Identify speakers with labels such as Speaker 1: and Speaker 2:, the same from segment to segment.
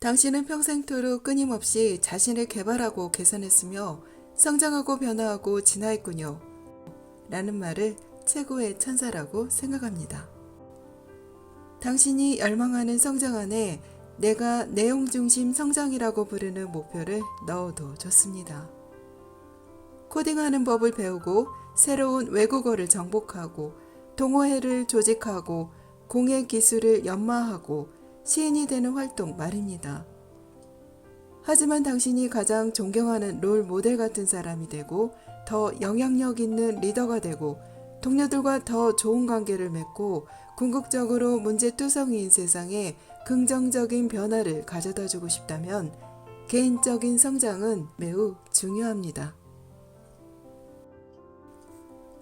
Speaker 1: 당신은 평생토록 끊임없이 자신을 개발하고 개선했으며 성장하고 변화하고 진화했군요. 라는 말을 최고의 천사라고 생각합니다. 당신이 열망하는 성장 안에 내가 내용 중심 성장이라고 부르는 목표를 넣어도 좋습니다. 코딩하는 법을 배우고 새로운 외국어를 정복하고 동호회를 조직하고 공예 기술을 연마하고 시인이 되는 활동 말입니다. 하지만 당신이 가장 존경하는 롤 모델 같은 사람이 되고 더 영향력 있는 리더가 되고 동료들과 더 좋은 관계를 맺고 궁극적으로 문제투성이인 세상에 긍정적인 변화를 가져다 주고 싶다면 개인적인 성장은 매우 중요합니다.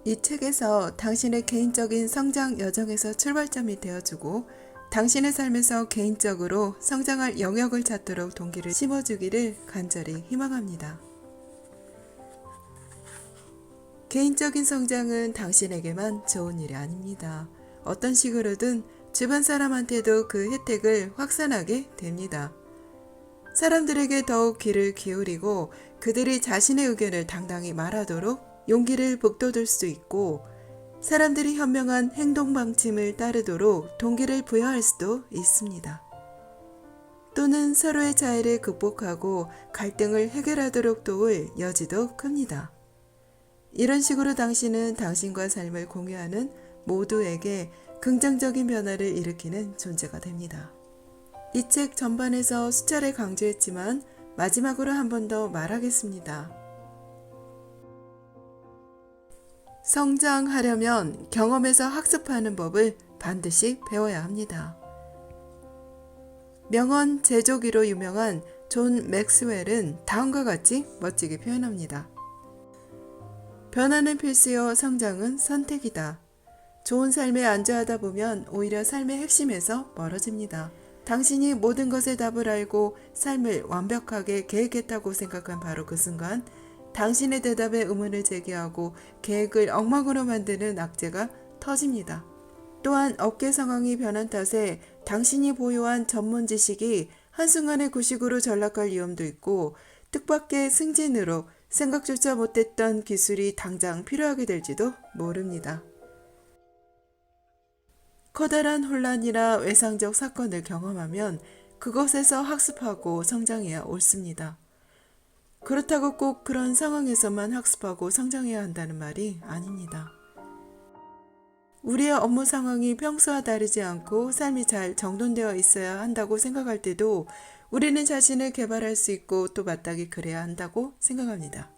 Speaker 1: 이 책에서 당신의 개인적인 성장 여정에서 출발점이 되어주고 당신의 삶에서 개인적으로 성장할 영역을 찾도록 동기를 심어주기를 간절히 희망합니다. 개인적인 성장은 당신에게만 좋은 일이 아닙니다. 어떤 식으로든 주변 사람한테도 그 혜택을 확산하게 됩니다. 사람들에게 더욱 귀를 기울이고 그들이 자신의 의견을 당당히 말하도록 용기를 북돋을 수 있고 사람들이 현명한 행동 방침을 따르도록 동기를 부여할 수도 있습니다. 또는 서로의 차이를 극복하고 갈등을 해결하도록 도울 여지도 큽니다. 이런 식으로 당신은 당신과 삶을 공유하는 모두에게 긍정적인 변화를 일으키는 존재가 됩니다. 이 책 전반에서 수차례 강조했지만 마지막으로 한 번 더 말하겠습니다. 성장하려면 경험에서 학습하는 법을 반드시 배워야 합니다. 명언 제조기로 유명한 존 맥스웰은 다음과 같이 멋지게 표현합니다. 변화는 필수요, 성장은 선택이다. 좋은 삶에 안주하다 보면 오히려 삶의 핵심에서 멀어집니다. 당신이 모든 것의 답을 알고 삶을 완벽하게 계획했다고 생각한 바로 그 순간 당신의 대답에 의문을 제기하고 계획을 엉망으로 만드는 악재가 터집니다. 또한 업계 상황이 변한 탓에 당신이 보유한 전문 지식이 한순간에 구식으로 전락할 위험도 있고 뜻밖의 승진으로 생각조차 못했던 기술이 당장 필요하게 될지도 모릅니다. 커다란 혼란이나 외상적 사건을 경험하면 그것에서 학습하고 성장해야 옳습니다. 그렇다고 꼭 그런 상황에서만 학습하고 성장해야 한다는 말이 아닙니다. 우리의 업무 상황이 평소와 다르지 않고 삶이 잘 정돈되어 있어야 한다고 생각할 때도 우리는 자신을 개발할 수 있고 또 마땅히 그래야 한다고 생각합니다.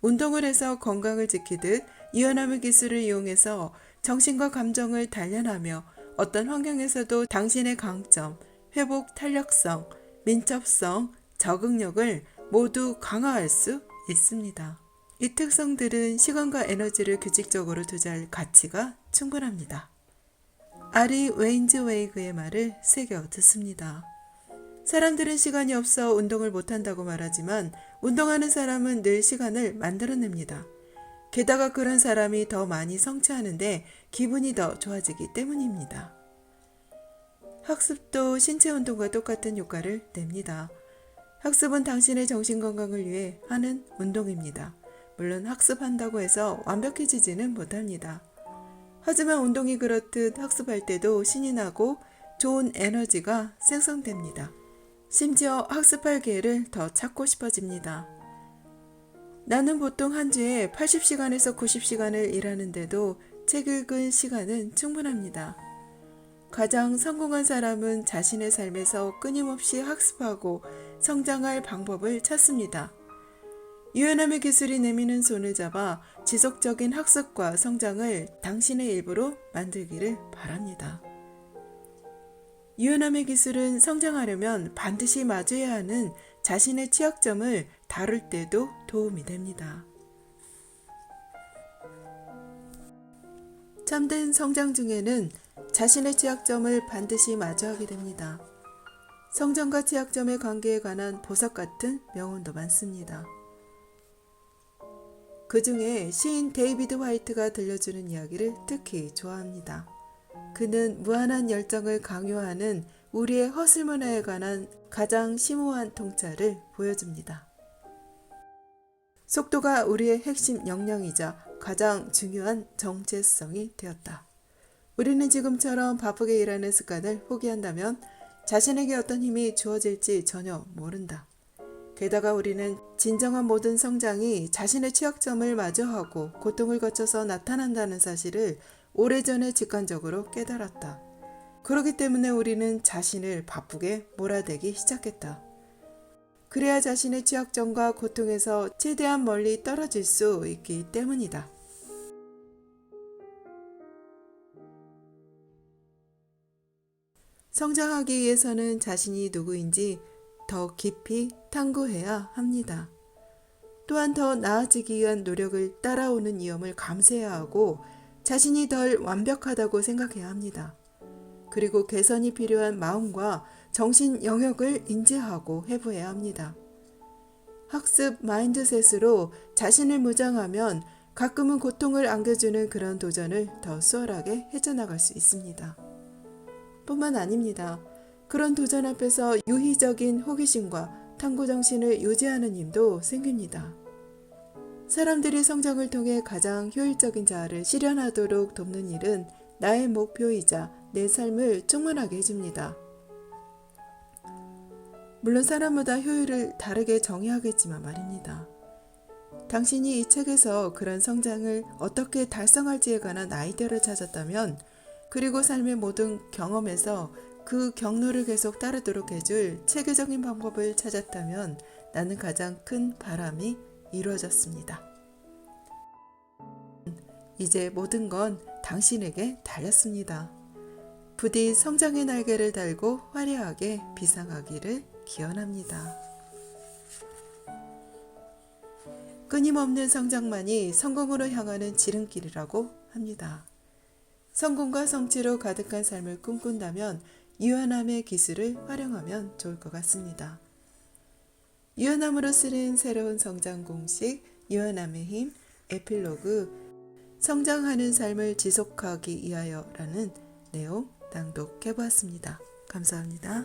Speaker 1: 운동을 해서 건강을 지키듯 유연함의 기술을 이용해서 정신과 감정을 단련하며 어떤 환경에서도 당신의 강점, 회복 탄력성, 민첩성, 적응력을 모두 강화할 수 있습니다. 이 특성들은 시간과 에너지를 규칙적으로 투자할 가치가 충분합니다. 아리 웨인즈웨이그의 말을 새겨 듣습니다. 사람들은 시간이 없어 운동을 못한다고 말하지만 운동하는 사람은 늘 시간을 만들어냅니다. 게다가 그런 사람이 더 많이 성취하는데 기분이 더 좋아지기 때문입니다. 학습도 신체 운동과 똑같은 효과를 냅니다. 학습은 당신의 정신 건강을 위해 하는 운동입니다. 물론 학습한다고 해서 완벽해지지는 못합니다. 하지만 운동이 그렇듯 학습할 때도 신이 나고 좋은 에너지가 생성됩니다. 심지어 학습할 기회를 더 찾고 싶어집니다. 나는 보통 한 주에 80시간에서 90시간을 일하는데도 책 읽은 시간은 충분합니다. 가장 성공한 사람은 자신의 삶에서 끊임없이 학습하고 성장할 방법을 찾습니다. 유연함의 기술이 내미는 손을 잡아 지속적인 학습과 성장을 당신의 일부로 만들기를 바랍니다. 유연함의 기술은 성장하려면 반드시 마주해야 하는 자신의 취약점을 다룰 때도 도움이 됩니다. 참된 성장 중에는 자신의 취약점을 반드시 마주하게 됩니다. 성장과 취약점의 관계에 관한 보석 같은 명언도 많습니다. 그 중에 시인 데이비드 화이트가 들려주는 이야기를 특히 좋아합니다. 그는 무한한 열정을 강요하는 우리의 허슬 문화에 관한 가장 심오한 통찰을 보여줍니다. 속도가 우리의 핵심 역량이자 가장 중요한 정체성이 되었다. 우리는 지금처럼 바쁘게 일하는 습관을 포기한다면 자신에게 어떤 힘이 주어질지 전혀 모른다. 게다가 우리는 진정한 모든 성장이 자신의 취약점을 마주하고 고통을 거쳐서 나타난다는 사실을 오래전에 직관적으로 깨달았다. 그렇기 때문에 우리는 자신을 바쁘게 몰아대기 시작했다. 그래야 자신의 취약점과 고통에서 최대한 멀리 떨어질 수 있기 때문이다. 성장하기 위해서는 자신이 누구인지 더 깊이 탐구해야 합니다. 또한 더 나아지기 위한 노력을 따라오는 위험을 감수해야 하고 자신이 덜 완벽하다고 생각해야 합니다. 그리고 개선이 필요한 마음과 정신 영역을 인지하고 해부해야 합니다. 학습 마인드셋으로 자신을 무장하면 가끔은 고통을 안겨주는 그런 도전을 더 수월하게 헤쳐나갈 수 있습니다. 뿐만 아닙니다. 그런 도전 앞에서 유희적인 호기심과 탐구 정신을 유지하는 힘도 생깁니다. 사람들이 성장을 통해 가장 효율적인 자아를 실현하도록 돕는 일은 나의 목표이자 내 삶을 충만하게 해줍니다. 물론 사람마다 효율을 다르게 정의하겠지만 말입니다. 당신이 이 책에서 그런 성장을 어떻게 달성할지에 관한 아이디어를 찾았다면, 그리고 삶의 모든 경험에서 그 경로를 계속 따르도록 해줄 체계적인 방법을 찾았다면 나는 가장 큰 바람이 이루어졌습니다. 이제 모든 건 당신에게 달렸습니다. 부디 성장의 날개를 달고 화려하게 비상하기를 기원합니다. 끊임없는 성장만이 성공으로 향하는 지름길이라고 합니다. 성공과 성취로 가득한 삶을 꿈꾼다면 유연함의 기술을 활용하면 좋을 것 같습니다. 유연함으로 쓰는 새로운 성장 공식, 유연함의 힘, 에필로그, 성장하는 삶을 지속하기 위하여라는 내용 낭독해 보았습니다. 감사합니다.